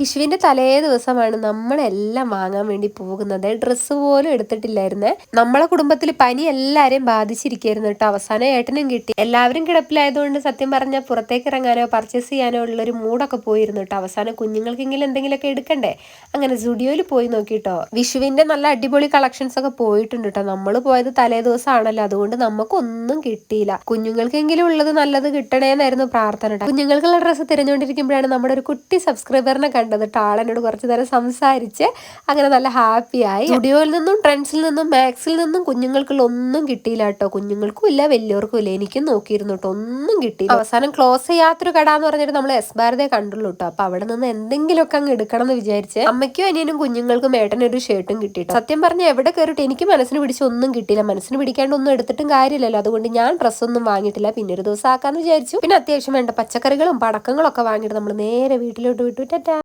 വിഷുവിന്റെ തലേ ദിവസമാണ് നമ്മളെല്ലാം വാങ്ങാൻ വേണ്ടി പോകുന്നത്. ഡ്രസ്സ് പോലും എടുത്തിട്ടില്ലായിരുന്നേ. നമ്മളെ കുടുംബത്തിൽ പനി എല്ലാരെയും ബാധിച്ചിരിക്കുന്നു കേട്ടോ. അവസാനം ഏട്ടനും കിട്ടി. എല്ലാവരും കിടപ്പിലായതുകൊണ്ട് സത്യം പറഞ്ഞാൽ പുറത്തേക്ക് ഇറങ്ങാനോ പർച്ചേസ് ചെയ്യാനോ ഉള്ള ഒരു മൂടൊക്കെ പോയിരുന്നു കേട്ടോ. അവസാനം കുഞ്ഞുങ്ങൾക്കെങ്കിലും എന്തെങ്കിലുമൊക്കെ എടുക്കണ്ടേ? അങ്ങനെ സ്റ്റുഡിയോയിൽ പോയി നോക്കിട്ടോ വിഷുവിന്റെ നല്ല അടിപൊളി കളക്ഷൻസ് ഒക്കെ പോയിട്ടുണ്ട് കേട്ടോ. നമ്മൾ പോയത് തലേ ദിവസമാണല്ലോ. അതുകൊണ്ട് നമുക്കൊന്നും കിട്ടിയില്ല. കുഞ്ഞുങ്ങൾക്കെങ്കിലും ഉള്ളത് നല്ലത് കിട്ടണേന്നായിരുന്നു പ്രാർത്ഥന കുഞ്ഞുങ്ങൾക്കുള്ള ഡ്രസ്സ് തിരഞ്ഞുകൊണ്ടിരിക്കുമ്പോഴാണ് നമ്മുടെ ഒരു കുട്ടി സബ്സ്ക്രൈബറിനെ കണ്ടത്. ടാളനോട് കുറച്ച് നേരം സംസാരിച്ച് അങ്ങനെ നല്ല ഹാപ്പിയായി. സ്റ്റുഡിയോയിൽ നിന്നും ട്രെൻഡ്സിൽ നിന്നും മാക്സിൽ നിന്നും കുഞ്ഞുങ്ങൾക്കുള്ള ഒന്നും കിട്ടിയില്ല കേട്ടോ. കുഞ്ഞുങ്ങൾക്കും ഇല്ല വലിയവർക്കും ഇല്ല. എനിക്കും നോക്കിയിരുന്നു കേട്ടോ. ഒന്നും കിട്ടിയില്ല. അവസാനം ക്ലോസ് ചെയ്യാത്തൊരു കട എന്ന് പറഞ്ഞിട്ട് നമ്മൾ എസ് ഭാരതയെ കണ്ടുള്ളൂ കേട്ടോ. അപ്പൊ അവിടെ നിന്ന് എന്തെങ്കിലുമൊക്കെ അങ്ങ് എടുക്കണം എന്ന് വിചാരിച്ച് അമ്മയ്ക്കും അനിയനും കുഞ്ഞുങ്ങൾക്കും ഏട്ടനൊരു ഷർട്ടും കിട്ടിയിട്ട് സത്യം പറഞ്ഞ എവിടെ കയറിയിട്ട് എനിക്ക് മനസ്സിന് പിടിച്ച് ഒന്നും കിട്ടിയില്ല. മനസ്സിന് പിടിക്കാണ്ട് ഒന്നും എടുത്തിട്ടും കാര്യമില്ലല്ലോ. അതുകൊണ്ട് ഞാൻ ഡ്രസ്സൊന്നും വാങ്ങിയിട്ടില്ല. പിന്നെ ഒരു ദിവസം ആക്കാന്ന് വിചാരിച്ചു. പിന്നെ അത്യാവശ്യം വേണ്ട പച്ചക്കറികളും പടക്കങ്ങളും ഒക്കെ വാങ്ങിയിട്ട് നമ്മൾ നേരെ വീട്ടിലോട്ട് വിട്ടു. ടാറ്റാ.